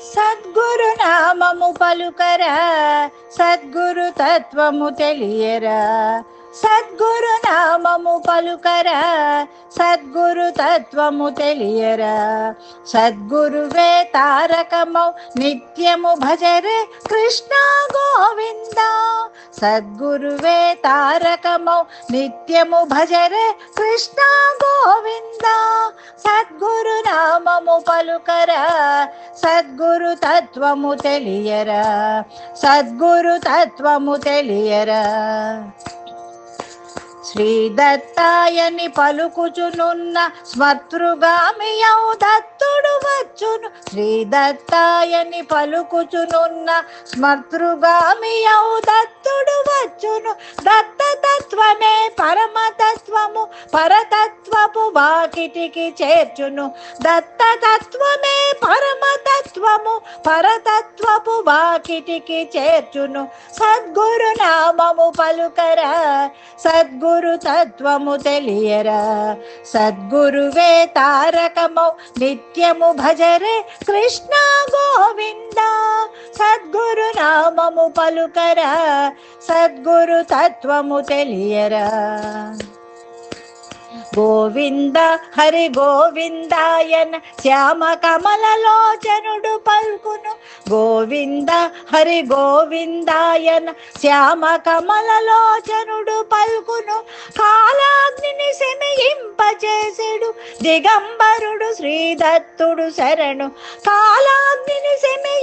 సద్గురునామము పలుకరా సద్గురు తత్వము తెలియరా. సద్గురునామము పలుకరా సద్గురు తత్వము తెలియరా. సద్గురువే తారకమౌ నిత్యము భజరే కృష్ణ గోవింద. సద్గురువే తారకమౌ నిత్యము భజరే కృష్ణ గోవింద. సద్గురు నామము పలుకరా సద్గురు తత్వము తెలియరా సద్గురు తత్వము తెలియరా. శ్రీ దత్తాయని పలుకుచునున్న స్మతృగామియౌ దత్తుడు వచ్చును. శ్రీ దత్తాయని పలుకుచునున్న స్మతృగామియౌ దత్తుడు పరతత్వపు వాకిటికి చేర్చును. దత్తతత్వమే పరమతత్వము. పరతత్వపు వాకిటికి చేర్చును. సద్గురు నామము పలుకరా సద్గురు తత్వము తెలియరా. సద్గురువే తారకమౌ నిత్యము భజరే కృష్ణ గోవింద. సద్గురు నామము పలుకరా సద్గురు తత్వము తెలియరా. గోవింద హరి గోవిందాయన శ్యామ కమలలోచనుడు పలుకును. గోవింద హరి గోవిందాయన శ్యామ కమలలోచనుడు పలుకును. కాలాగ్నిని శమయింపచేసెడు దిగంబరుడు శ్రీదత్తుడు శరణు. కాలాగ్నిని శమయింపచేసెడు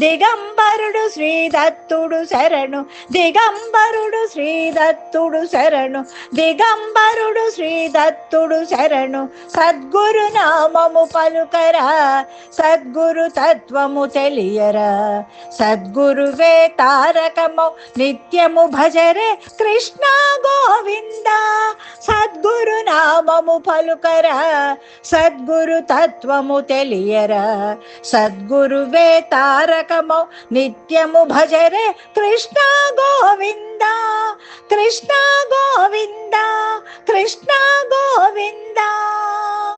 దిగంబరుడు శ్రీదత్తుడు శరణు దిగంబరుడు శ్రీదత్తుడు శరణు దిగంబరుడు శ్రీదత్తుడు శరణు. సద్గురు నామము పలుకరా సద్గురు తత్వము తెలియరా. సద్గురువే తారకము నిత్యము భజరే కృష్ణ గోవిందా. పలుకరా సద్గురు తత్వము తెలియరా? సద్గురువే తారకమౌ నిత్యము భజరే కృష్ణ గోవింద కృష్ణ గోవింద కృష్ణ గోవిందా.